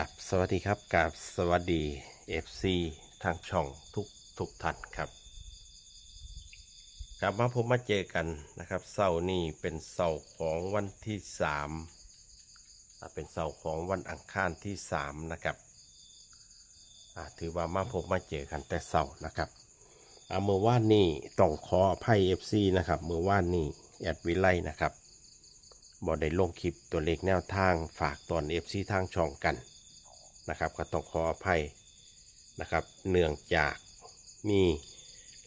กับสวัสดีครับกับสวัสดี FC ทางช่องทุกทุกท่านครับกลับมาพบมาเจอกันนะครับเสาร์นี้เป็นเสาร์ของวันที่สามเป็นเสาร์ของวันอังคารที่สามนะครับถือว่ามาพบมาเจอกันแต่เสาร์นะครับอ่าเมื่อวานนี้ต้องขออภัย FC นะครับเมื่อวานนี้แอดวิไลนะครับบอได้ลงคลิปตัวเลขแนวทางฝากตอน FC ทางช่องกัน นะครับก็ต้องขออภัยนะครับเนื่องจากมี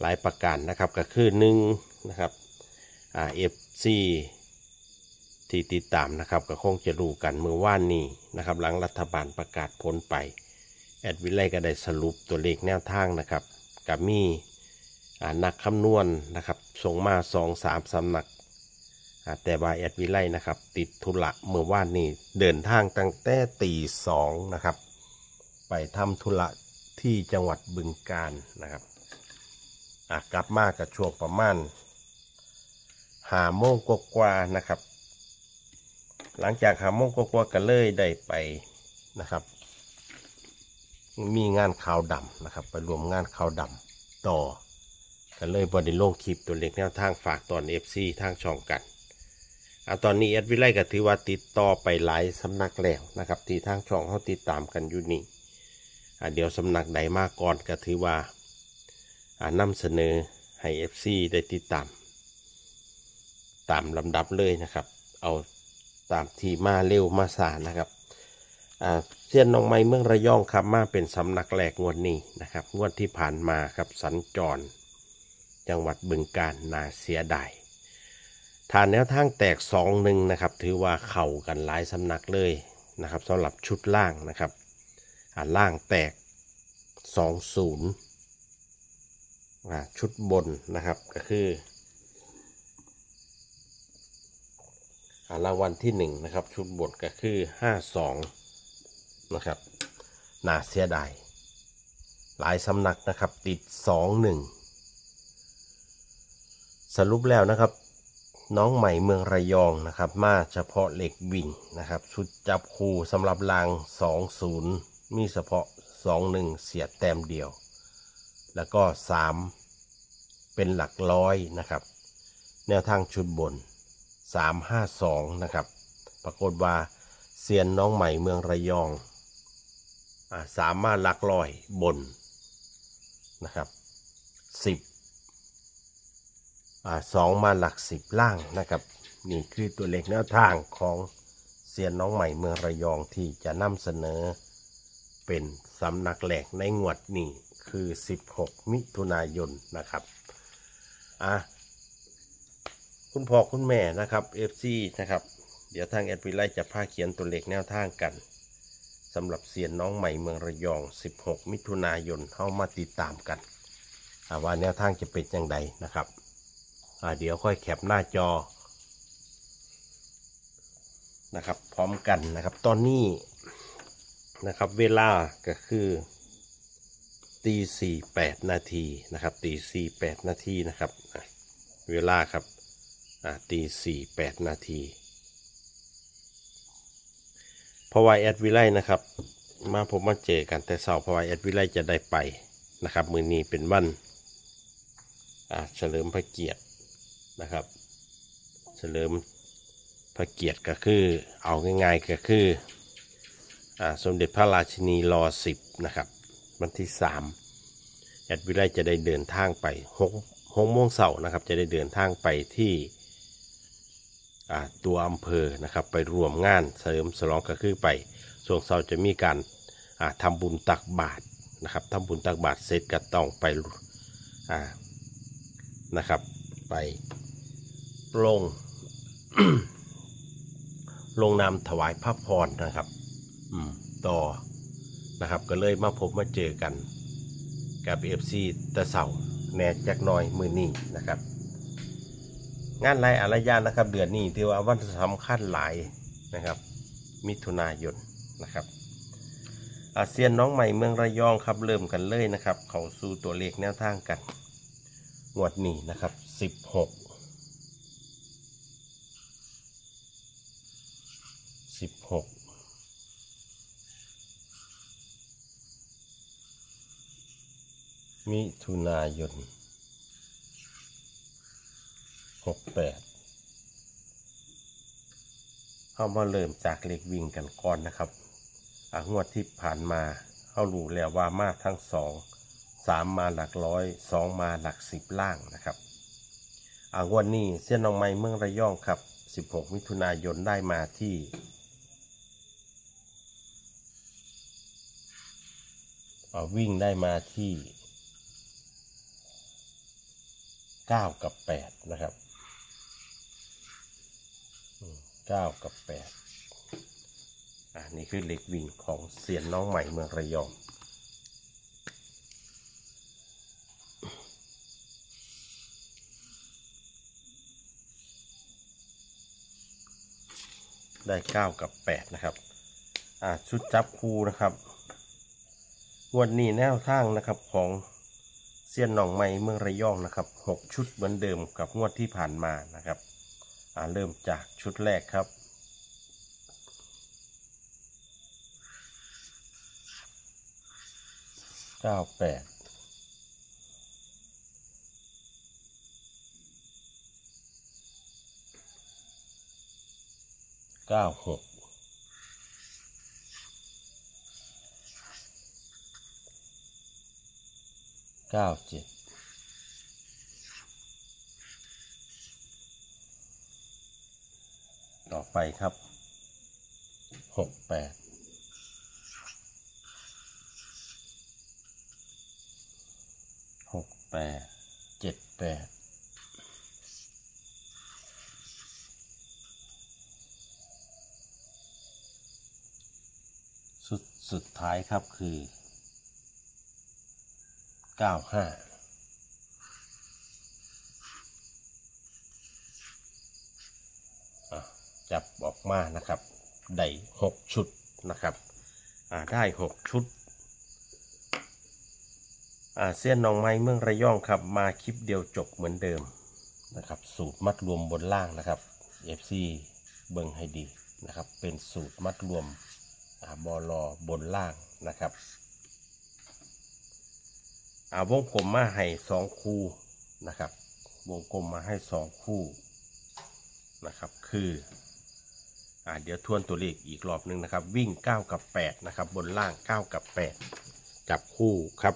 หลายประการนะครับก็คือหนึ่งนะครับอ่าเอฟซีที่ติดตามนะครับก็คงจะรู้กันเมื่อว่านนี้นะครับหลังรัฐบาลประกาศพ้นไป แอดวิไลก็ได้สรุปตัวเลขแนวทางนะครับกับมีนักคำนวณนะครับส่งมาสองสามสำนัก แต่ว่าแอดวิไลนะครับ ติดธุระเมื่อว่านนี้เดินทางตั้งแต่ตีสองนะครับ ไปทำธุระที่จังหวัดบึงกาฬนะครับอะกลับมากับช่วงประมาณหาโมงกว่านะครับ หลังจากหาโมงกว่าก็เลยได้ไปนะครับ มีงานข่าวดำนะครับ ไปรวมงานข่าวดำต่อก็เลยบไดิลงคลิปตัวเล็กแนวทางฝากตอน FC ทางช่องกันอะตอนนี้แอดวิไลก็ถือว่าติดต่อไปหลายสำนักแล้วนะครับ ที่ทางช่องเขาติดตามกันอยู่นี่ เดี๋ยวสำนักใดมาก่อนก็ถือว่าอานำเสนอให้ FC ได้ติดตาม ตามลำดับเลยนะครับ เอาตามที่มาเร็วมาสานะครับเสี้ยนน้องไม้เมืองระยองครับมาเป็นสำนักแรกงวดนี้นะครับงวดที่ผ่านมาครับสัญจร จังหวัดบึงกาฬนาเสียดายฐานแนวทางแตกสองหนึ่งนะครับ ถือว่าเข่ากันหลายสำนักเลยนะครับสำหรับชุดล่างนะครับ ล่างแตก 20อ่าชุดบนนะครับก็คืออ่ารางวัลที่ 1 นะครับ ชุดบนก็คือ 52 นะครับน่าเสียดายหลายสำนักนะครับติด 2 1 สรุปแล้วนะครับน้องใหม่เมืองระยองนะครับ มาเฉพาะเหล็กวิ่งนะครับชุดจับคู่สำหรับราง 20 มีเฉพาะ21เสียแต้มเดียว แล้วก็3เป็นหลักร้อยนะครับ แนวทางชุดบน352นะครับ ปรากฏว่าเซียนน้องใหม่เมืองระยองอสามารถหลักร้อยบนนะครับ10อ่าสองมาหลักสิบล่างนะครับนี่คือตัวเลขแนวทางของเซียนน้องใหม่เมืองระยองที่จะนำเสนอ เป็นสำนักแหลกในงวดนี้คือ 16 มิถุนายนนะครับอะคุณพ่อคุณแม่นะครับ FC นะครับ เดี๋ยวทางแอดวิไลจะพาเขียนตัวเลขแนวทางกันสำหรับเซียนน้องใหม่เมืองระยอง 16 มิถุนายนเข้ามาติดตามกันว่าแนวทางจะเป็นอย่างไรนะครับเดี๋ยวค่อยแคปหน้าจอนะครับ พร้อมกันนะครับ ตอนนี้ นะครับ เวลาก็คือตีสี่แปดนาทีนะครับตีสี่แปดนาทีนะครับเวลาครับอ่าตีสี่แปดนาทีเพราะว่าแอดวิไลนะครับ มาผมมาเจอกันแต่เสาร์เพราะว่าแอดวิไลจะได้ไปนะครับมือนี้เป็นวันอ่าเฉลิมพระเกียรตินะครับ เฉลิมพระเกียรติก็คือเอาง่ายๆก็คือ สมเด็จพระราชินีรอสิบนะครับ วันที่สามแอดวิไลจะได้เดินทางไปหกหกโมงเสาร์นะครับ จะได้เดินทางไปที่ตัวอำเภอนะครับ ไปรวมงานเฉลิมฉลองก็คือไปช่วงเสาร์จะมีการอ่าทำบุญตักบาตรนะครับทำบุญตักบาตรเสร็จก็ต้องไปนะครับ ไปลง ลงนามถวายพระพรนะครับ ต่อนะครับ ก็เลยมาพบมาเจอกัน กับเอฟซีตะเสาแนกจักน้อยมือนี่นะครับ งานไรอารยานะครับ เดือนนี้ที่ว่าวันสำคัญหลายนะครับ มิถุนายนนะครับอาเซียนน้องใหม่เมืองระยองครับเริ่มกันเลยนะครับ เขาสู่ตัวเลขแนวทางกันงวดนี้นะครับ 16 16 มิถุนายนหกแปดเอามาเริ่มจากเลขวิ่งกันก่อนนะครับอ่างวดที่ผ่านมาเขารู้แล้วว่ามาทั้งสองสามมาหลักร้อยสองมาหลักสิบล่างนะครับอ่างวดนี้เส้นนองไม้เมืองระยองครับ 16 มิถุนายนได้มาที่ วิ่งได้มาที่ เก้ากับแปดนะครับเก้ากับแปดอ่านี่คือเล็กวิ่งของเสียนน้องใหม่เมืองระยองได้เก้ากับแปดนะครับ อ่า ชุดจับคู่นะครับ งวดนี้แนวทางนะครับของ เซียนหนองไม้เมืองระยองนะครับหกชุดเหมือนเดิมกับงวดที่ผ่านมานะครับอ่าเริ่มจากชุดแรกครับเก้าแปดเก้าหก เก้าเจ็ดต่อไปครับหกแปดหกแปดเจ็ดแปดสุดสุดท้ายครับคือ เก้าห้าจับออกมานะครับ ได้หกชุดนะครับได้หกชุดอาเส้นนองไม้เมืองระยองครับ มาคลิปเดียวจบเหมือนเดิมนะครับ สูตรมัดรวมบนล่างนะครับ FC เบิ่งให้ดีนะครับ เป็นสูตรมัดรวมอบอลอบนล่างนะครับ อ่าวงกลมมาให้สองคู่นะครับ วงกลมมาให้สองคู่นะครับ คืออ่าเดี๋ยวทวนตัวเลขอีกรอบหนึ่งนะครับ วิ่ง 9 กับ 8 นะครับ บนล่าง 9 กับ 8 จับคู่ครับ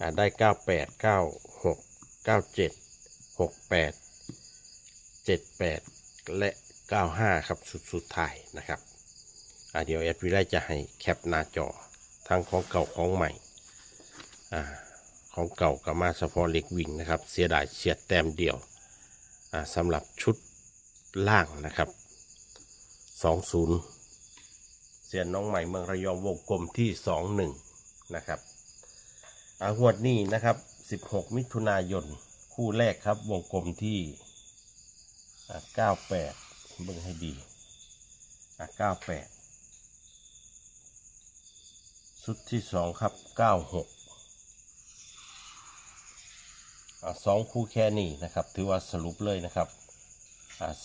อ่าได้ 98 96 97 68 78 และ 95 ครับสุดสุดท้ายนะครับอ่าเดี๋ยวแอดวิไลจะให้แคปหน้าจอทั้งของเก่าของใหม่อ่า ของเก่ากับมาเฉพาะเล็กวิ่งนะครับ เสียดายเฉียดแต้มเดียวสำหรับชุดล่างนะครับ 20 เสียนน้องใหม่เมืองระยองวงกลมที่ 21 นะครับอางวดนี้นะครับ 16 มิถุนายน คู่แรกครับ วงกลมที่อ่า98 เบิ่งให้ดีอ่า98 ชุดที่สองครับ 96 อ่า สองคู่แค่นี้นะครับ ถือว่าสรุปเลยนะครับ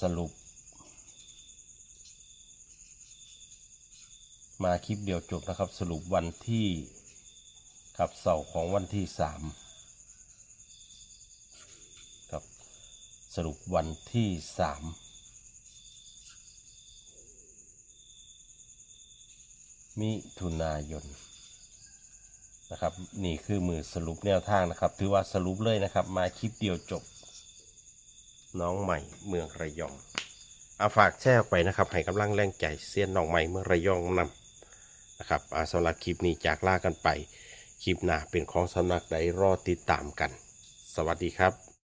สรุป มาคลิปเดียวจบนะครับ สรุปวันที่ครับเสาร์ของวันที่สามครับสรุปวันที่สามมิถุนายน นะครับ นี่คือมือสรุปแนวทางนะครับ ถือว่าสรุปเลยนะครับ มาคลิปเดียวจบ น้องใหม่เมืองระยองเอาฝากแชร์ไปนะครับ ให้กำลังแรงใจเซียนน้องใหม่เมืองระยองนำนะครับอาสำหรับคลิปนี้จากลากันไป คลิปหน้าเป็นของสำนักใดรอติดตามกัน สวัสดีครับ